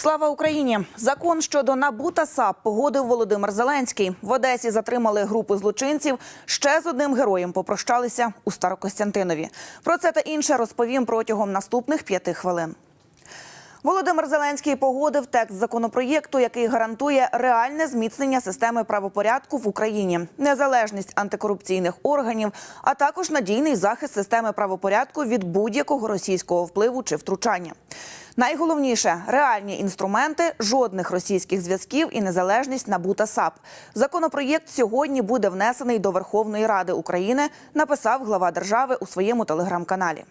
Слава Україні! Закон щодо НАБУ та САП погодив Володимир Зеленський. В Одесі затримали групу злочинців. Ще з одним героєм попрощалися у Старокостянтинові. Про це та інше розповім протягом наступних п'яти хвилин. Володимир Зеленський погодив текст законопроєкту, який гарантує реальне зміцнення системи правопорядку в Україні, незалежність антикорупційних органів, а також надійний захист системи правопорядку від будь-якого російського впливу чи втручання. Найголовніше реальні інструменти, жодних російських зв'язків і незалежність НАБУ та САП. Законопроєкт сьогодні буде внесений до Верховної Ради України. Написав глава держави у своєму телеграм-каналі.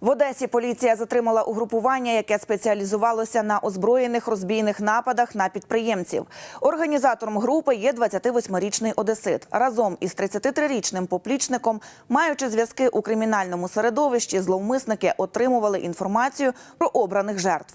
В Одесі поліція затримала угрупування, яке спеціалізувалося на озброєних розбійних нападах на підприємців. Організатором групи є 28-річний одесит. Разом із 33-річним поплічником, маючи зв'язки у кримінальному середовищі, зловмисники отримували інформацію про обраних жертв.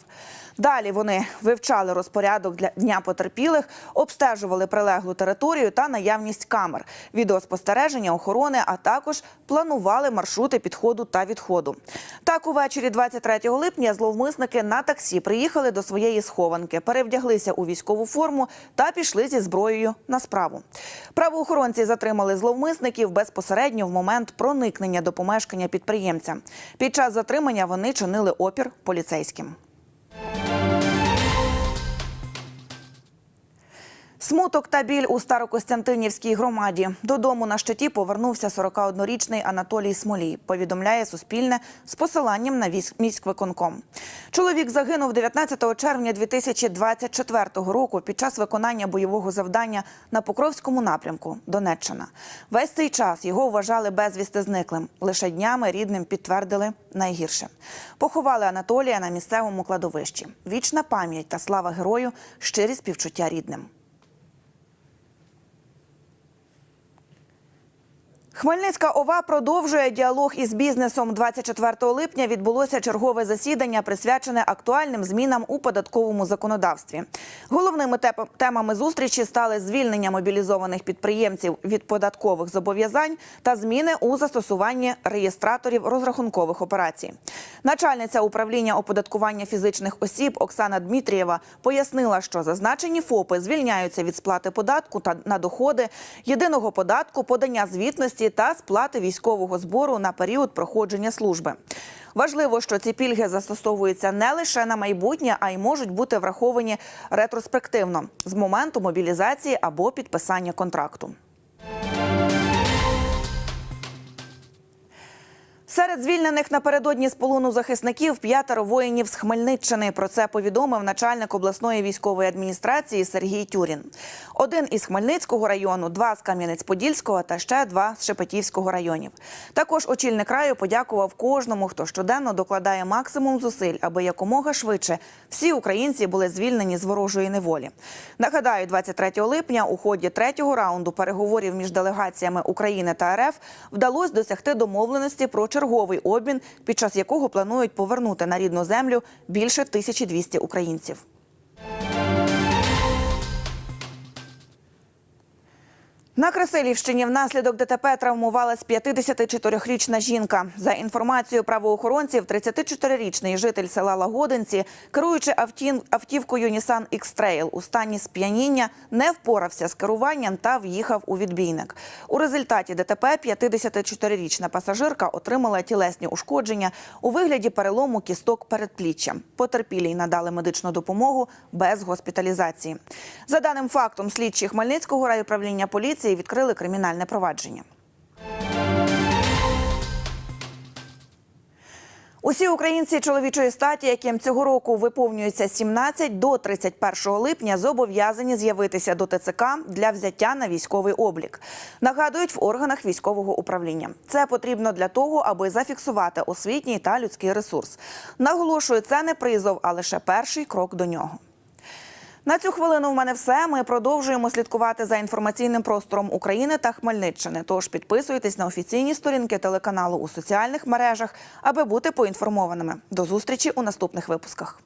Далі вони вивчали розпорядок для дня потерпілих, обстежували прилеглу територію та наявність камер, відеоспостереження, охорони, а також планували маршрути підходу та відходу. Так, увечері 23 липня зловмисники на таксі приїхали до своєї схованки, перевдяглися у військову форму та пішли зі зброєю на справу. Правоохоронці затримали зловмисників безпосередньо в момент проникнення до помешкання підприємця. Під час затримання вони чинили опір поліцейським. Смуток та біль у Старокостянтинівській громаді. Додому на щиті повернувся 41-річний Анатолій Смолій. Повідомляє Суспільне з посиланням на міськвиконком. Чоловік загинув 19 червня 2024 року під час виконання бойового завдання на Покровському напрямку Донеччина. Весь цей час його вважали безвісти зниклим. Лише днями рідним підтвердили найгірше. Поховали Анатолія на місцевому кладовищі. Вічна пам'ять та слава герою, щирі співчуття рідним. Хмельницька ОВА продовжує діалог із бізнесом. 24 липня відбулося чергове засідання, присвячене актуальним змінам у податковому законодавстві. Головними темами зустрічі стали звільнення мобілізованих підприємців від податкових зобов'язань та зміни у застосуванні реєстраторів розрахункових операцій. Начальниця управління оподаткування фізичних осіб Оксана Дмитрієва пояснила, що зазначені ФОПи звільняються від сплати податку та на доходи, єдиного податку, подання звітності та сплати військового збору на період проходження служби. Важливо, що ці пільги застосовуються не лише на майбутнє, а й можуть бути враховані ретроспективно з моменту мобілізації або підписання контракту. Серед звільнених напередодні з полону захисників п'ятеро воїнів з Хмельниччини. Про це повідомив начальник обласної військової адміністрації Сергій Тюрін. Один із Хмельницького району, два з Кам'янець-Подільського та ще два з Шепетівського районів. Також очільник краю подякував кожному, хто щоденно докладає максимум зусиль, аби якомога швидше всі українці були звільнені з ворожої неволі. Нагадаю, 23 липня у ході третього раунду переговорів між делегаціями України та РФ вдалося досягти домовленості про черговий обмін, під час якого планують повернути на рідну землю більше 1200 українців. На Красилівщині внаслідок ДТП травмувалась 54-річна жінка. За інформацією правоохоронців, 34-річний житель села Лагодинці, керуючи автівкою Nissan X-Trail у стані сп'яніння, не впорався з керуванням та в'їхав у відбійник. У результаті ДТП 54-річна пасажирка отримала тілесні ушкодження у вигляді перелому кісток передпліччя. Потерпілій надали медичну допомогу без госпіталізації. За даним фактом, слідчі Хмельницького райуправління поліції відкрили кримінальне провадження. Усі українці чоловічої статі, яким цього року виповнюється 17 до 31 липня, зобов'язані з'явитися до ТЦК для взяття на військовий облік. Нагадують в органах військового управління. Це потрібно для того, аби зафіксувати освітній та людський ресурс. Наголошую, це не призов, а лише перший крок до нього. На цю хвилину в мене все. Ми продовжуємо слідкувати за інформаційним простором України та Хмельниччини. Тож підписуйтесь на офіційні сторінки телеканалу у соціальних мережах, аби бути поінформованими. До зустрічі у наступних випусках.